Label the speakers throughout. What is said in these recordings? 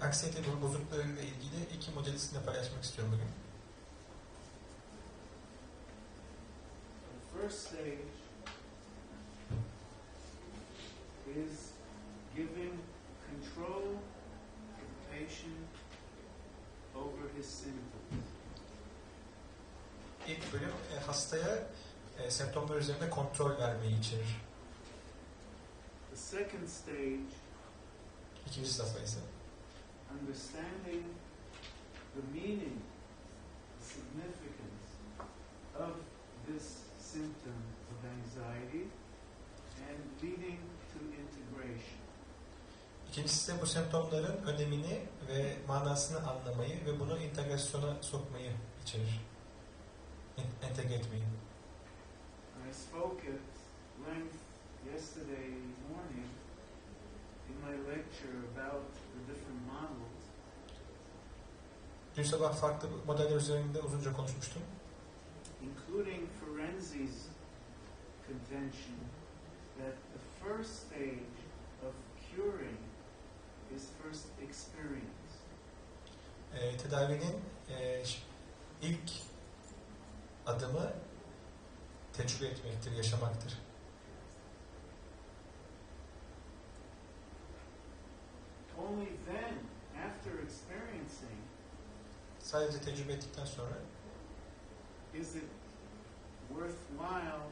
Speaker 1: anksiyete bozukluğuyla ilgili iki modeli sizinle paylaşmak istiyorum bugün.
Speaker 2: The first stage is giving control to the patient over his symptoms.
Speaker 1: İlk bölüm e, hastaya e, semptomlar üzerinde kontrol vermeyi içerir.
Speaker 2: The second stage,
Speaker 1: İkinci safha ise
Speaker 2: understanding the meaning, the significance of this symptom of anxiety and leading to integration.
Speaker 1: İkincisi ise bu semptomların önemini ve manasını anlamayı ve bunu integrasyona sokmayı içerir. En- entegre etmeyi.
Speaker 2: I spoke at length yesterday morning in my lecture about the different models,
Speaker 1: Dün sabah farklı modeller üzerinde uzunca konuşmuştum.
Speaker 2: including Ferenzi's contention that the first stage of curing is first experience.
Speaker 1: E, tedavinin e, ilk adımı tecrübe etmektir, yaşamaktır.
Speaker 2: Only then, after experiencing,
Speaker 1: Sadece tecrübe ettikten sonra
Speaker 2: is it worthwhile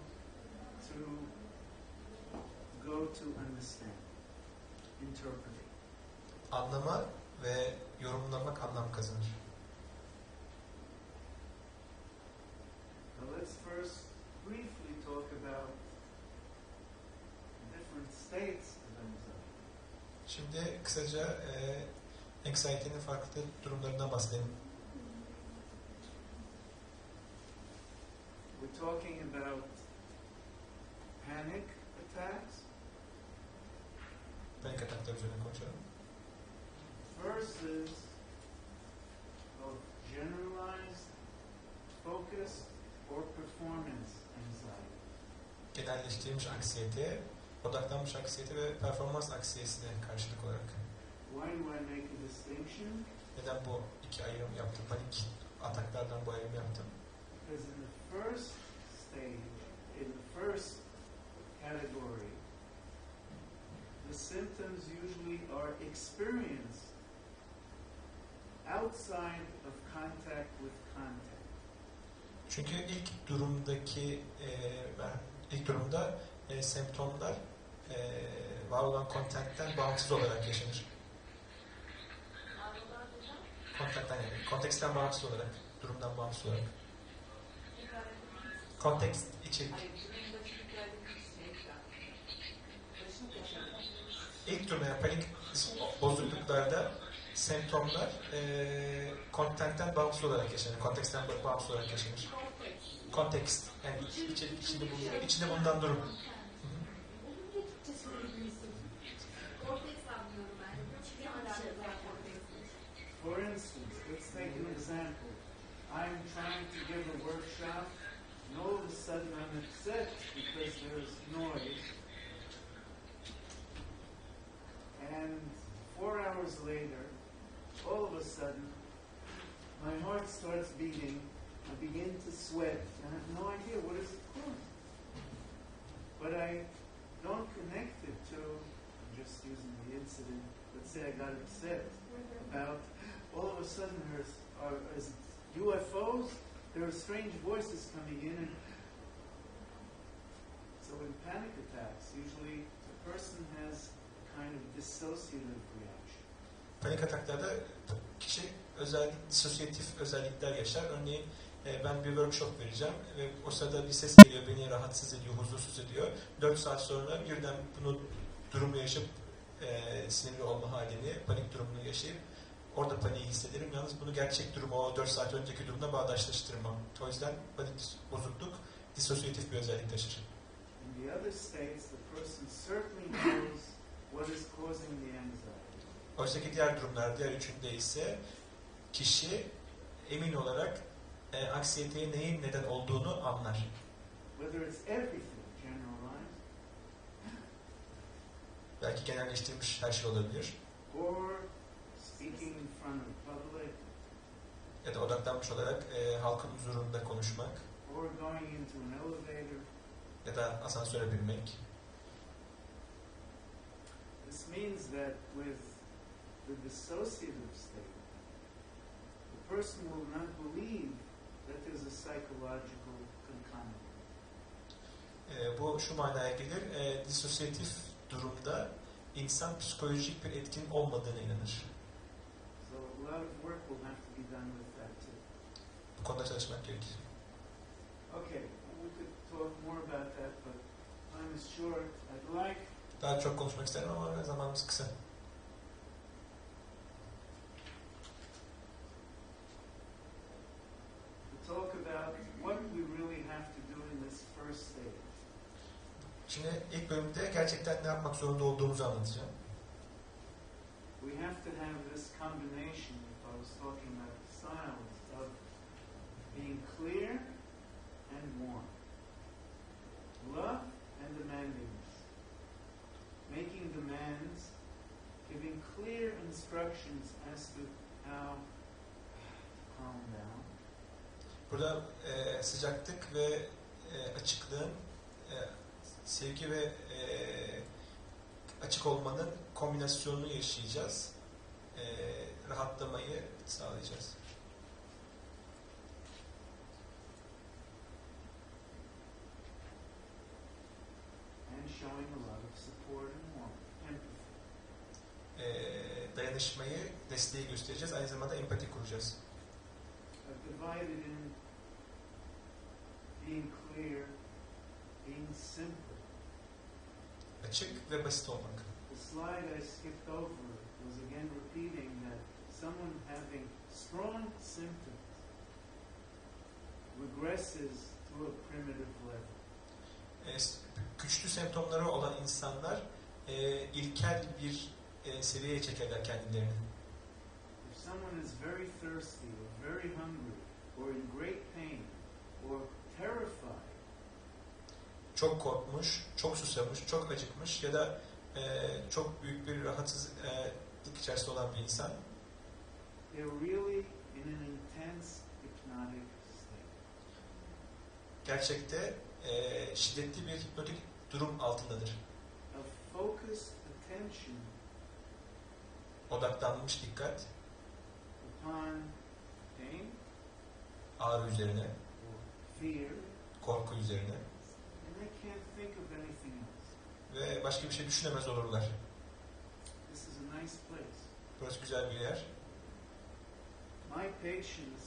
Speaker 2: to go to understand, interpret.
Speaker 1: anlama ve yorumlamak anlam kazanır.
Speaker 2: Now let's first briefly talk about different states.
Speaker 1: Şimdi kısaca e, anxiety'nin farklı durumlarından bahsedelim.
Speaker 2: We're talking about panic attacks
Speaker 1: Panik ataklar üzerine konuşalım.
Speaker 2: versus of generalized, focused, or performance anxiety.
Speaker 1: Genelleştirilmiş anksiyete, odaklanmış anksiyete ve performans anksiyetesine karşılık olarak. Neden bu iki ayrım yaptım? Panik ataklardan bu ayrım yaptım.
Speaker 2: Because in the first stage, in the first category, the symptoms usually are experienced outside of contact with contact.
Speaker 1: Çünkü ilk durumdaki e, ilk durumda e, semptomlar e, var olan kontaktten bağımsız olarak yaşanır. Kontaktan yani, konteksten bağımsız olarak, durumdan bağımsız olarak. Kontekst, içerik. İlk durumda panik bozukluklarda semptomlar e, konteksten bağımsız olarak yaşanır. Konteksten bağımsız olarak yaşanır. Kontekst. Yani iç- içerik içinde içinde bulunan durum.
Speaker 2: I'm trying to give a workshop, and all of a sudden I'm upset because there's noise. And four hours later, all of a sudden, my heart starts beating. I begin to sweat. and I have no idea what is it caused. But I don't connect it to, I'm just using the incident. Let's say I got upset about all of a sudden it UFOs. There are strange voices coming in, and so in panic attacks, usually the person has a kind of dissociative reaction.
Speaker 1: Panik ataklarda kişi özel, disosyatif özellikler yaşar. Örneğin e, ben bir workshop vereceğim ve o sırada bir ses geliyor, beni rahatsız ediyor, huzursuz ediyor. 4 saat sonra birden bunu durumu yaşayıp e, sinirli olma halini, panik durumunu yaşayıp orada paniği hissederim. Yalnız bunu gerçek durumu, o 4 saat önceki durumla bağdaşlaştırmam. O yüzden panik bozukluk disosyatif bir özellik taşır.
Speaker 2: In the other states, the person certainly knows what is causing the anxiety.
Speaker 1: Oysaki diğer durumlar, diğer üçünde ise kişi emin olarak e, aksiyeteye neyin neden olduğunu anlar.
Speaker 2: Whether it's everything generalized
Speaker 1: Belki genelleştirilmiş her şey olabilir.
Speaker 2: or speaking in front of public,
Speaker 1: ya da odaklanmış olarak e, halkın huzurunda konuşmak ya da asansöre binmek.
Speaker 2: This means that with the dissociative state, the person will not believe that there's a psychological concomitant.
Speaker 1: E, bu şu manaya gelir, e, disosyatif durumda insan psikolojik bir etkin olmadığına inanır.
Speaker 2: Lot of work will have to be done with that too.
Speaker 1: Bu konuda çalışmak gerekir.
Speaker 2: Okay, we could talk more about that, but time is short. I'd like
Speaker 1: Daha çok konuşmak isterim ama zamanımız kısa. Burada e, sıcaklık ve e, açıklığın, e, sevgi ve e, açık olmanın kombinasyonunu yaşayacağız. E, rahatlamayı sağlayacağız. E, dayanışmayı, desteği göstereceğiz. Aynı zamanda empati kuracağız.
Speaker 2: Divided in being clear, being simple.
Speaker 1: Açık ve basit olmak.
Speaker 2: The slide I skipped over was again repeating that someone having strong symptoms regresses to a primitive level.
Speaker 1: E, s- güçlü semptomları olan insanlar e, ilkel bir e, seviyeye çekerler kendilerini.
Speaker 2: If someone is very thirsty or very hungry or in great pain or
Speaker 1: çok korkmuş, çok susamış, çok acıkmış ya da e, çok büyük bir rahatsızlık içerisinde olan bir insan
Speaker 2: they're really in an intense hypnotic state.
Speaker 1: gerçekte e, şiddetli bir hipnotik durum altındadır. Odaklanmış dikkat ağrı üzerine,
Speaker 2: fear,
Speaker 1: korku üzerine
Speaker 2: and they can't think of anything else.
Speaker 1: ve başka bir şey düşünemez olurlar.
Speaker 2: This is a nice place.
Speaker 1: Burası güzel bir yer.
Speaker 2: My patients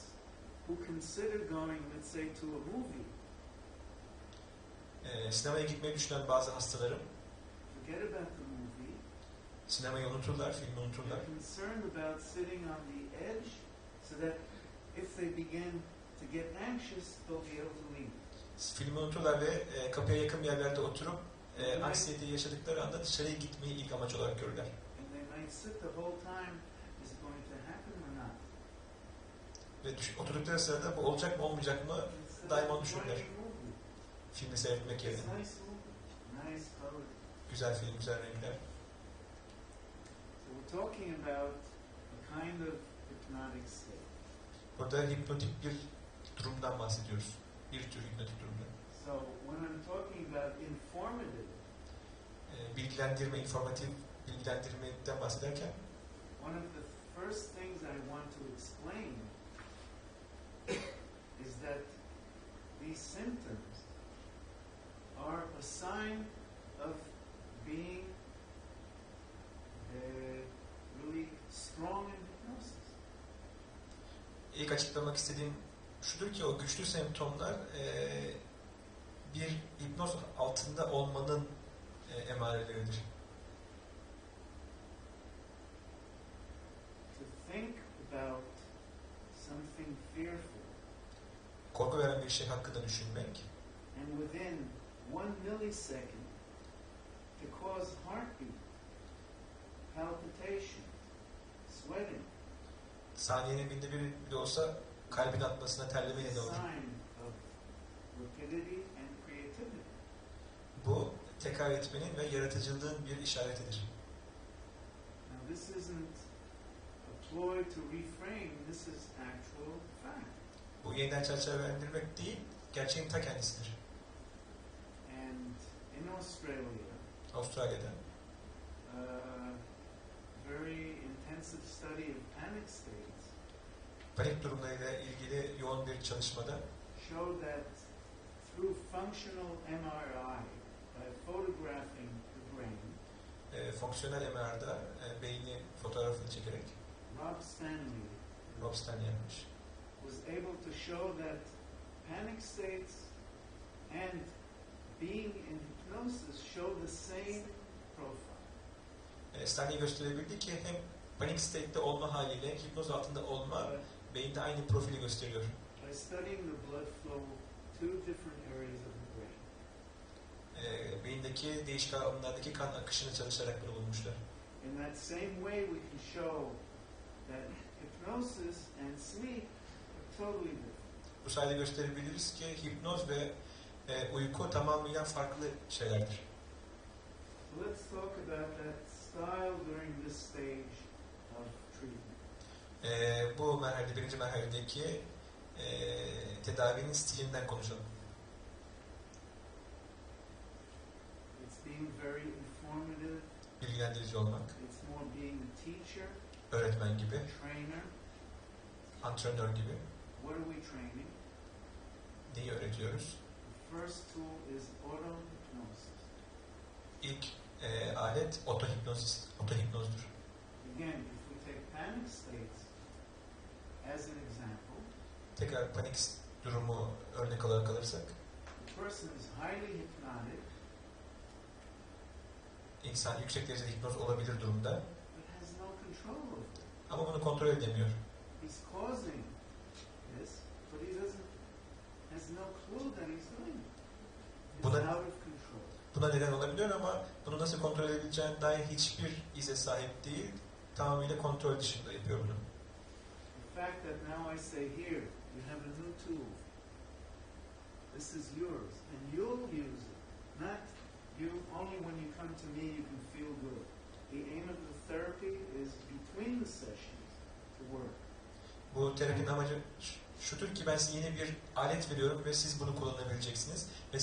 Speaker 2: who consider going, let's say, to a movie,
Speaker 1: E, sinemaya gitmeyi düşünen bazı hastalarım
Speaker 2: forget about the movie.
Speaker 1: sinemayı unuturlar, filmi unuturlar.
Speaker 2: They're concerned about sitting on the edge so that if they begin to get anxious, they'll be able to leave.
Speaker 1: Filmi unuturlar ve e, kapıya yakın bir yerlerde oturup e, anksiyeteyi yaşadıkları anda dışarıya gitmeyi ilk amaç olarak görürler. Ve düş- oturdukları sırada bu olacak mı olmayacak mı Daima düşünürler. filmi seyretmek yerine. Güzel film, güzel renkler. Burada hipnotik bir durumdan bahsediyoruz. Bir tür hipnotik durumdan.
Speaker 2: So when I'm talking about informative,
Speaker 1: E, bilgilendirme, informatif bilgilendirmeden bahsederken
Speaker 2: one of the first things I want to explain is that these symptoms are a sign of being uh, really strong in hypnosis.
Speaker 1: ilk açıklamak istediğim şudur ki o güçlü semptomlar e, bir hipnoz altında olmanın e, emareleridir.
Speaker 2: To think about something fearful
Speaker 1: Korku veren bir şey hakkında düşünmek
Speaker 2: and within one millisecond to cause heartbeat, palpitation, sweating,
Speaker 1: saniyenin binde biri bile olsa kalbin atmasına terleme
Speaker 2: is a
Speaker 1: neden olur. Bu tekrar etmenin ve yaratıcılığın bir işaretidir. Bu yeniden çerçevelendirmek değil, gerçeğin ta kendisidir.
Speaker 2: And in Australia,
Speaker 1: Avustralya'da
Speaker 2: uh, very intensive study of panic states
Speaker 1: panik durumlarıyla ilgili yoğun bir çalışmada
Speaker 2: showed that through functional MRI, by photographing the brain,
Speaker 1: e, fonksiyonel MR'da e, beyni fotoğrafını çekerek
Speaker 2: Rob Stanley
Speaker 1: Robstan yapmış.
Speaker 2: was able to show that panic states and being in hypnosis show the same profile.
Speaker 1: E, Stanley gösterebildi ki hem panik state'de olma haliyle hipnoz altında olma beyinde aynı profili gösteriyor. E, beyindeki değişik alanlardaki kan akışını çalışarak bunu bulmuşlar.
Speaker 2: In that same way, we can show that hypnosis and sleep are totally different.
Speaker 1: Bu sayede gösterebiliriz ki hipnoz ve e, uyku tamamıyla farklı şeylerdir.
Speaker 2: Let's talk about that style during this stage of treatment.
Speaker 1: E, bu merhalede, birinci merhaledeki e, tedavinin stilinden konuşalım. Bilgilendirici olmak,
Speaker 2: teacher,
Speaker 1: öğretmen gibi,
Speaker 2: trainer.
Speaker 1: antrenör gibi.
Speaker 2: What are we training?
Speaker 1: Neyi öğretiyoruz?
Speaker 2: The first tool is auto-hypnosis.
Speaker 1: İlk e, alet otohipnoz, otohipnozdur.
Speaker 2: Again, if we take panic states as an example,
Speaker 1: Tekrar panik durumu örnek olarak alırsak,
Speaker 2: person is highly hypnotic
Speaker 1: insan yüksek derecede hipnoz olabilir durumda
Speaker 2: but has no control over it.
Speaker 1: ama bunu kontrol edemiyor.
Speaker 2: He's causing this, but he doesn't has no clue that he's doing it. It's
Speaker 1: Buna-
Speaker 2: out of control.
Speaker 1: Buna neden olabiliyor ama bunu nasıl kontrol edebileceğine dair hiçbir ize sahip değil. Tamamıyla kontrol dışında yapıyor bunu.
Speaker 2: Fact that now I say here, you have a new tool. This is yours, and you'll use it. Not you only when you come to me you can feel good. The aim of the therapy is between the sessions to work.
Speaker 1: Bu terapinin amacı şudur ki ben size yeni bir alet veriyorum ve siz bunu kullanabileceksiniz ve